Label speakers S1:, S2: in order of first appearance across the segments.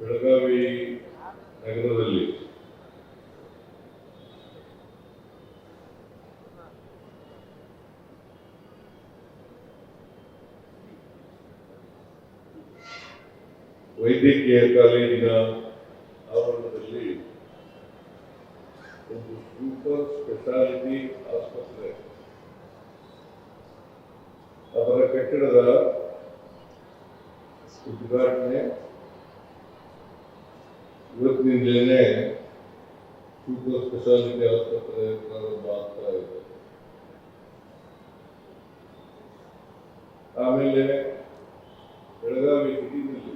S1: ಬೆಳಗಾವಿ ನಗರದಲ್ಲಿ. ವೈದ್ಯಕೀಯ ಕಾಲೇಜಿನ ಆವರಣದಲ್ಲಿ ಒಂದು ಸೂಪರ್ ಸ್ಪೆಷಾಲಿಟಿ ಆಸ್ಪತ್ರೆ. ಅದರ ಕಟ್ಟಡದ ಉದ್ಘಾಟನೆ ಇವತ್ತಿನಿಂದಲೇ ಸೂಪರ್ ಸ್ಪೆಷಾಲಿಟಿ ಆಸ್ಪತ್ರೆ ಪ್ರಾರಂಭ ಆಗ್ತಾ ಇದೆ. ಆಮೇಲೆ ಬೆಳಗಾವಿ ಸಿಟಿನಲ್ಲಿ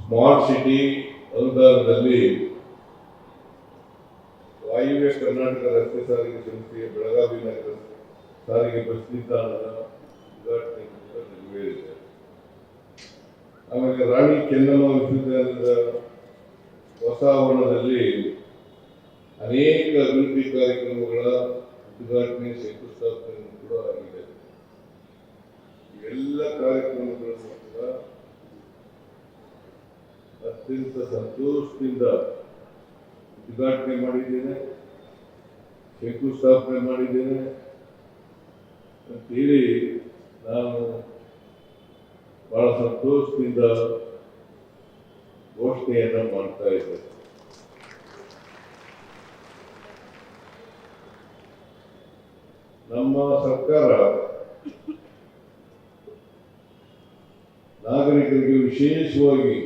S1: ಸ್ಮಾರ್ಟ್ ಸಿಟಿ ಅನುದಾನದಲ್ಲಿ ವಾಯುವ್ಯ ಕರ್ನಾಟಕ ರಸ್ತೆ ಸಾರಿಗೆ ಸಂಸ್ಥೆಯ ಬೆಳಗಾವಿ ನಗರ ಸಾರಿಗೆ ಬಸ್ ನಿಲ್ದಾಣದ ಉದ್ಘಾಟನೆ ಕೂಡ ನೆರವೇರಿದೆ ಆಮೇಲೆ ರಾಣಿ ಚೆನ್ನಮ್ಮ ವಿಶ್ವವಿದ್ಯಾಲಯದ ಹೊಸ ಆವರಣದಲ್ಲಿ ಅನೇಕ ಅಭಿವೃದ್ಧಿ ಕಾರ್ಯಕ್ರಮಗಳ ಉದ್ಘಾಟನೆ ಶಂಕುಸ್ಥಾಪನೆ ಕೂಡ ಆಗಿದೆ. ಎಲ್ಲ ಕಾರ್ಯಕ್ರಮಗಳನ್ನು ಕೂಡ ಅತ್ಯಂತ ಸಂತೋಷದಿಂದ ಉದ್ಘಾಟನೆ ಮಾಡಿದ್ದೇನೆ, ಶಂಕುಸ್ಥಾಪನೆ ಮಾಡಿದ್ದೇನೆ. ಅಂತೇಳಿ ನಾನು ಬಹಳ ಸಂತೋಷದಿಂದ ಘೋಷಣೆಯನ್ನ ಮಾಡ್ತಾ ಇದೆ. ನಮ್ಮ ಸರ್ಕಾರ ನಾಗರಿಕರಿಗೆ ವಿಶೇಷವಾಗಿ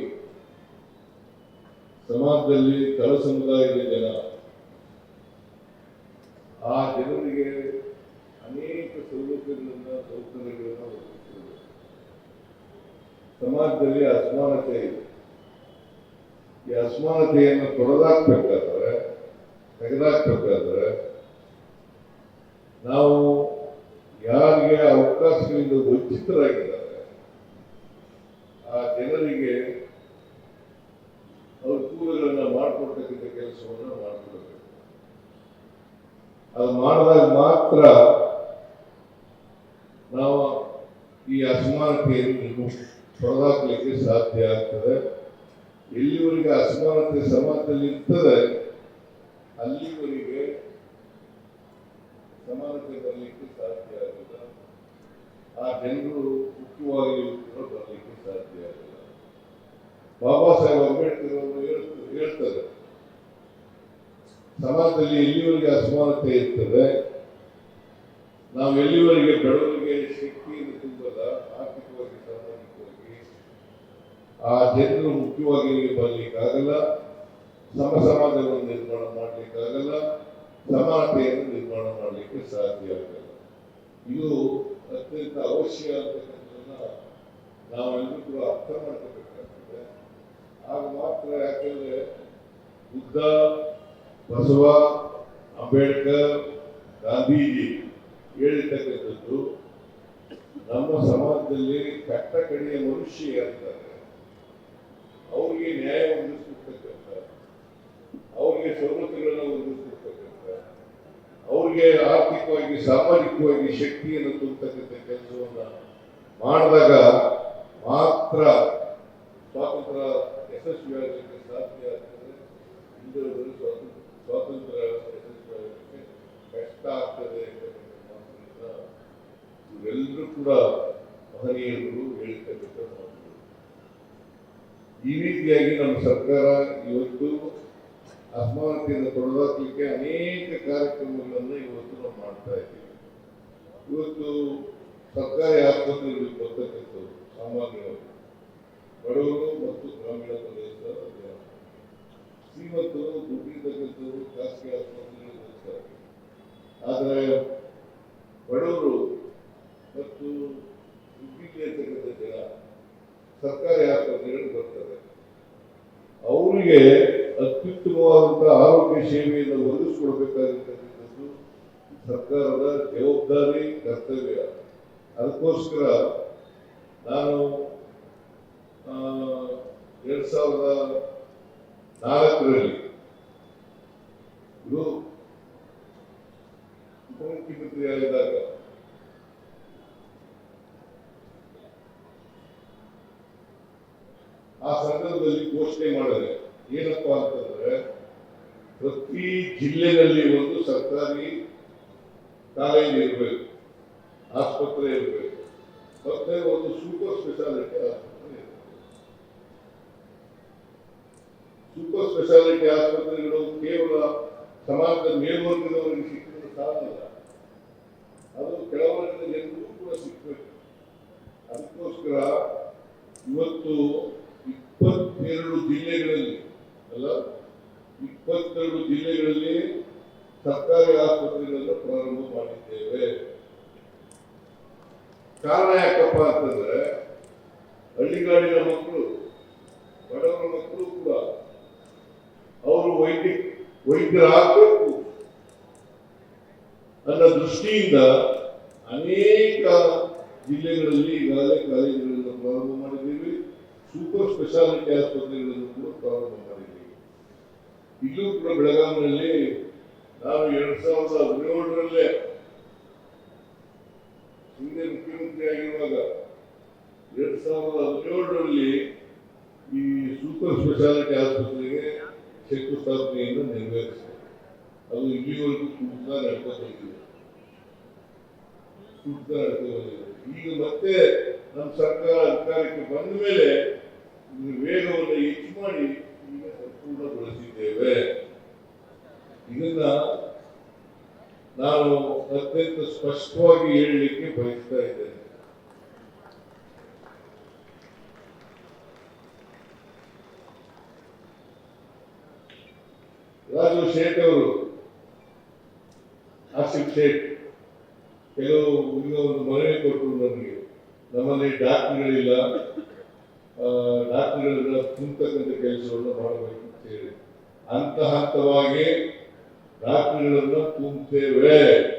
S1: ಸಮಾಜದಲ್ಲಿ ತಳ ಸಮುದಾಯದ ಜನ, ಆ ಜನರಿಗೆ ಅನೇಕ ಸೌಲಭ್ಯಗಳನ್ನು, ಸೌಕರ್ಯಗಳನ್ನ ಸಮಾಜದಲ್ಲಿ ಅಸಮಾನತೆ ಇದೆ. ಈ ಅಸಮಾನತೆಯನ್ನು ತೊಡೆದಾಕ್ಬೇಕಾದ್ರೆ, ತೆಗೆದಾಕ್ಬೇಕಾದ್ರೆ, ನಾವು ಯಾರಿಗೆ ಅವಕಾಶಗಳಿಂದ ವಂಚಿತರಾಗಿದ್ದಾರೆ, ಆ ಜನರಿಗೆ ಅನುಕೂಲಗಳನ್ನು ಮಾಡಿಕೊಡ್ತಕ್ಕಂಥ ಕೆಲಸವನ್ನು ಮಾಡಿಕೊಡ್ಬೇಕು ಅದು ಮಾಡಿದಾಗ ಮಾತ್ರ ನಾವು ಈ ಅಸಮಾನತೆಯನ್ನು ತೊಡೆದಾಕ್ಲಿಕ್ಕೆ ಸಾಧ್ಯ ಆಗ್ತದೆ. ಎಲ್ಲಿವರೆಗೆ ಅಸಮಾನತೆ ಸಮಾಜದಲ್ಲಿ ಇರ್ತದೆ. ಅಲ್ಲಿವರೆಗೆ ಸಮಾನತೆ ಬರಲಿಕ್ಕೆ ಸಾಧ್ಯ ಆಗಲ್ಲ ಆ ಜನರು ಮುಖ್ಯವಾಗಿ ಕೂಡ ಬರಲಿಕ್ಕೆ ಸಾಧ್ಯ ಆಗಲ್ಲ ಬಾಬಾ ಸಾಹೇಬ್ ಅಂಬೇಡ್ಕರ್ ಅವರು ಹೇಳ್ತ- ಹೇಳ್ತಾರೆ. ಸಮಾಜದಲ್ಲಿ ಎಲ್ಲಿವರೆಗೆ ಅಸಮಾನತೆ ಇರ್ತದೆ? ನಾವು ಎಲ್ಲಿವರೆಗೆ ಬೆಳವಣಿಗೆ ತುಂಬದ ಆರ್ಥಿಕವಾಗಿ ಸಾಮಾಜಿಕವಾಗಿ ಆ ಜನರು ಮುಖ್ಯವಾಗಿ ಬರಲಿಕ್ಕಾಗಲ್ಲ. ಸಮ ಸಮಾಜವನ್ನು ನಿರ್ಮಾಣ ಮಾಡಲಿಕ್ಕಾಗಲ್ಲ. ಸಮಾನತೆಯನ್ನು ನಿರ್ಮಾಣ ಮಾಡಲಿಕ್ಕೆ ಸಾಧ್ಯ ಆಗಲ್ಲ. ಇದು ಅತ್ಯಂತ ಅವಶ್ಯ ಅಂತಕ್ಕಂಥದ್ದನ್ನ ನಾವೆಲ್ಲರೂ ಕೂಡ ಅರ್ಥ ಮಾಡ್ಕೋಬೇಕಾಗ್ತದೆ. ಆಗ ಮಾತ್ರ ಯಾಕಂದ್ರೆ ಬುದ್ಧ, ಬಸವ, ಅಂಬೇಡ್ಕರ್, ಗಾಂಧೀಜಿ ಹೇಳಿರ್ತಕ್ಕಂಥದ್ದು, ನಮ್ಮ ಸಮಾಜದಲ್ಲಿ ಕಟ್ಟ ಕಡೆಯ ಮನುಷ್ಯ ಯಾರಿದ್ದಾರೆ? ಅವರಿಗೆ ನ್ಯಾಯ ಒದಗಿಸಿರ್ತಕ್ಕಂಥ ಅವರಿಗೆ ಸವಲತ್ತುಗಳನ್ನು ಒದಗಿಸಿರ್ತಕ್ಕಂಥ ಅವ್ರಿಗೆ ಆರ್ಥಿಕವಾಗಿ, ಸಾಮಾಜಿಕವಾಗಿ ಶಕ್ತಿಯನ್ನು ತುಂಬತಕ್ಕಂಥ ಕೆಲಸವನ್ನು ಮಾಡಿದಾಗ ಮಾತ್ರ ಸ್ವಾತಂತ್ರ್ಯ ಯಶಸ್ವಿಯಾಗಲಿಕ್ಕೆ ಸಾಧ್ಯ ಆಗ್ತದೆ. ಇಲ್ಲದಿದ್ದರೆ ಸ್ವಾತಂತ್ರ್ಯ ಸ್ವಾತಂತ್ರ್ಯ ಯಶಸ್ವಿಯಾಗಲಿಕ್ಕೆ ಕಷ್ಟ ಆಗ್ತದೆ ಅಂತಕ್ಕಂಥ ಮಾತನ್ನ ಇವರೆಲ್ಲರೂ ಕೂಡ ಮಹನೀಯರು ಹೇಳಿರ್ತಕ್ಕಂಥ ಮಾತುಗಳು ಈ ರೀತಿಯಾಗಿ ನಮ್ಮ ಸರ್ಕಾರ ಇವತ್ತು ಅಸಮಾನತೆಯನ್ನು ತೊಡೆದಾಕಲಿಕ್ಕೆ ಅನೇಕ ಕಾರ್ಯಕ್ರಮಗಳನ್ನು ಇವತ್ತು ನಾವು ಮಾಡ್ತಾ ಇದ್ದೀವಿ. ಇವತ್ತು ಸರ್ಕಾರಿ ಆಸ್ಪತ್ರೆಗಳು ಬರ್ತಕ್ಕಂಥದ್ದು ಸಾಮಾನ್ಯವಾಗಿ. ಬಡವರು ಮತ್ತು ಗ್ರಾಮೀಣ ಪ್ರದೇಶದ ಶ್ರೀಮಂತರು ದುಡ್ಡಿರ್ತಕ್ಕಂಥವ್ರು ಖಾಸಗಿ ಆಸ್ಪತ್ರೆಗಳು ಹೋಗ್ತಾರೆ. ಆದರೆ ಬಡವರು ಮತ್ತು ದುಡ್ಡಿರ್ತಕ್ಕಂಥ ಜನ ಸರ್ಕಾರಿ ಆಸ್ಪತ್ರೆಗಳಿಗೆ ಬರ್ತಾರೆ ಜನರಿಗೆ ಅತ್ಯುತ್ತಮವಾದಂಥ ಆರೋಗ್ಯ ಸೇವೆಯನ್ನು ಒದಗಿಸ್ಕೊಡ್ಬೇಕಾಗಿರ್ತಕ್ಕಂಥದ್ದು ಸರ್ಕಾರದ ಜವಾಬ್ದಾರಿ ಕರ್ತವ್ಯ. ಅದಕ್ಕೋಸ್ಕರ ನಾನು ಎರಡ್ ಸಾವಿರದ ನಾಲ್ಕರಲ್ಲಿ ಇದು ಉಪಮುಖ್ಯಮಂತ್ರಿಯಾಗಿದ್ದಾಗ ಆ ಸಂದರ್ಭದಲ್ಲಿ ಘೋಷಣೆ ಮಾಡಿದೆ. ಏನಪ್ಪಾ ಅಂತಂದ್ರೆ, ಪ್ರತಿ ಜಿಲ್ಲೆಯಲ್ಲಿ ಒಂದು ಸರ್ಕಾರಿ ಕಾಲೇಜ್ ಇರಬೇಕು, ಆಸ್ಪತ್ರೆ ಇರಬೇಕು, ಮತ್ತೆ ಒಂದು ಸೂಪರ್ ಸ್ಪೆಷಾಲಿಟಿ ಆಸ್ಪತ್ರೆ ಇರಬೇಕು. ಸೂಪರ್ ಸ್ಪೆಷಾಲಿಟಿ ಆಸ್ಪತ್ರೆಗಳು ಕೇವಲ ಸಮಾಜದ ಮೇಲ್ವರ್ಗದವರಿಗೆ ಸಿಕ್ಕಿದ್ರೆ ಸಾಲಲ್ಲ. ಅದು ಕೆಳವರ್ಗದ ಜನರಿಗೂ ಕೂಡ ಸಿಕ್ಕಬೇಕು ಅದಕ್ಕೋಸ್ಕರ ಇವತ್ತು ಇಪ್ಪತ್ತೆರಡು ಜಿಲ್ಲೆಗಳಲ್ಲಿ ಅಲ್ಲ? ಇಪ್ಪತ್ತೆರಡು ಜಿಲ್ಲೆಗಳಲ್ಲಿ ಸರ್ಕಾರಿ ಆಸ್ಪತ್ರೆಗಳನ್ನು ಪ್ರಾರಂಭ ಮಾಡಿದ್ದೇವೆ. ಕಾರಣ ಯಾಕಪ್ಪ ಅಂತಂದ್ರೆ, ಹಳ್ಳಿಗಾಡಿನ ಮಕ್ಕಳು, ಬಡವರ ಮಕ್ಕಳು ಕೂಡ, ಅವರು ವೈದ್ಯ, ವೈದ್ಯರಾಗಬೇಕು ಅನ್ನೋ ದೃಷ್ಟಿಯಿಂದ ಅನೇಕ ಜಿಲ್ಲೆಗಳಲ್ಲಿ ಈಗಾಗಲೇ ಕಾಲೇಜುಗಳನ್ನು ಪ್ರಾರಂಭ ಮಾಡಿದ್ದೀವಿ. ಸೂಪರ್ ಸ್ಪೆಷಾಲಿಟಿ ಆಸ್ಪತ್ರೆಗಳನ್ನು ಕೂಡ ಪ್ರಾರಂಭ ಮಾಡಿದ್ದೀವಿ. ಇದು ಕೂಡ ಬೆಳಗಾವಿನಲ್ಲಿ ನಾವು ಎರಡ್ ಸಾವಿರದ ಹದಿನೇಳರಲ್ಲೇ ಹಿಂದೆ ಮುಖ್ಯಮಂತ್ರಿ ಆಗಿರುವಾಗ ಎರಡ್ ಸಾವಿರದ ಹದಿನೇಳರಲ್ಲಿ ಈ ಸೂಪರ್ ಸ್ಪೆಷಾಲಿಟಿ ಆಸ್ಪತ್ರೆಗೆ ಶಂಕುಸ್ಥಾಪನೆಯನ್ನು ನೆರವೇರಿಸಿದೆ. ಅದು ಇಲ್ಲಿವರೆಗೂ ಸೂಕ್ತ ನಡ್ಕೋಬೇಕಿದೆ ಸೂಕ್ತ ನಡ್ಕೋಬೇಕಿದೆ ಈಗ ಮತ್ತೆ ನಮ್ಮ ಸರ್ಕಾರ ಅಧಿಕಾರಕ್ಕೆ ಬಂದ ಮೇಲೆ ವೇಗವನ್ನು ಹೆಚ್ಚು ಮಾಡಿ ಈಗ ಸಂಪೂರ್ಣಗೊಳಿಸಿದ್ದೇವೆ ಇದನ್ನ ನಾನು ಅತ್ಯಂತ ಸ್ಪಷ್ಟವಾಗಿ ಹೇಳಲಿಕ್ಕೆ ಬಯಸ್ತಾ ಇದ್ದೇನೆ. ರಾಜು ಶೇಟ್ ಅವರು ಆಸಿಫ್ ಶೇಟ್ ಕೆಲವು ಒಂದು ಮನವಿ ಕೊಟ್ಟರು ನನಗೆ ನಮ್ಮಲ್ಲಿ ಡಾಕ್ಟರ್ಗಳಿಲ್ಲ. ಆ, ಡಾಕ್ಟರ್ಗಳನ್ನ ತುಂಬತಕ್ಕಂಥ ಕೆಲಸವನ್ನು ಮಾಡಬೇಕು ಹೇಳಿ. ಹಂತ ಹಂತವಾಗಿ ಡಾಕ್ಟರ್ಗಳನ್ನ ತುಂಬುತ್ತೇವೆ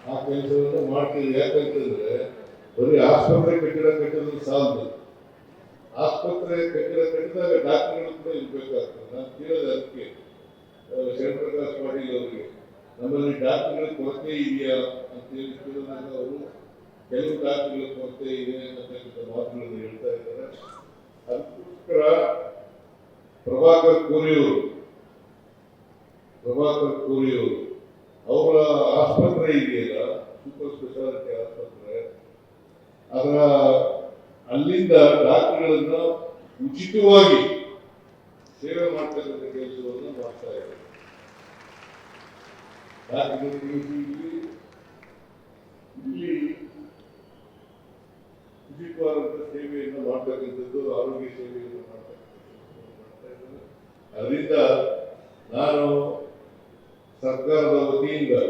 S1: ಆ ಕೆಲಸವನ್ನು ಮಾಡ್ತೀವಿ ಯಾಕಂತಂದ್ರೆ ಬರೀ ಆಸ್ಪತ್ರೆ ಕಟ್ಟಡ ಕಟ್ಟಿದ್ರೆ ಸಾಲದು. ಆಸ್ಪತ್ರೆ ಕಟ್ಟಡ ಕಟ್ಟಿದಾಗ ಡಾಕ್ಟರ್ಗಳು ಕೂಡ ಇರ್ಬೇಕಾಗ್ತದೆ ನಾನು ಕೇಳಿದ ಅದಕ್ಕೆ ಆ, ಶಿವಪ್ರಕಾಶ್ ಪಾಟೀಲ್ ಅವರಿಗೆ. ನಮ್ಮಲ್ಲಿ ಡಾಕ್ಟರ್ಗಳ ಕೊರತೆ ಇದೆಯಾ ಅಂತ ಹೇಳಿ ಕೇಳಿದಾಗ ಅವರು ಕೆಲವು ಡಾಕ್ಟರ್ಗಳ ಕೊರತೆ ಇದೆ ಅಂತಕ್ಕಂಥ ಮಾತುಗಳನ್ನು ಹೇಳ್ತಾ ಇದ್ದಾರೆ. ಅದಕ್ಕೋಸ್ಕರ ಪ್ರಭಾಕರ್ ಕೋರಿಯವರು ಪ್ರಭಾಕರ್ ಕೋರಿಯವರು ಅವರ ಆಸ್ಪತ್ರೆ ಇದೆಯಲ್ಲ ಸೂಪರ್ ಸ್ಪೆಷಾಲಿಟಿ ಆಸ್ಪತ್ರೆ, ಅದರ ಅಲ್ಲಿಂದ ಡಾಕ್ಟರ್ಗಳನ್ನ ಉಚಿತವಾಗಿ ಸೇವೆ ಮಾಡ್ತಕ್ಕಂಥ ಕೆಲಸವನ್ನು ಮಾಡ್ತಾ ಇದ್ದಾರೆ. ಇಲ್ಲಿ ಉಚಿತವಾದಂಥ ಸೇವೆಯನ್ನು ಮಾಡ್ತಕ್ಕಂಥದ್ದು, ಆರೋಗ್ಯ ಸೇವೆಯನ್ನು ಮಾಡ್ತಕ್ಕಂಥದ್ದು ಮಾಡ್ತಾ ಅದರಿಂದ ನಾನು ಸರ್ಕಾರದ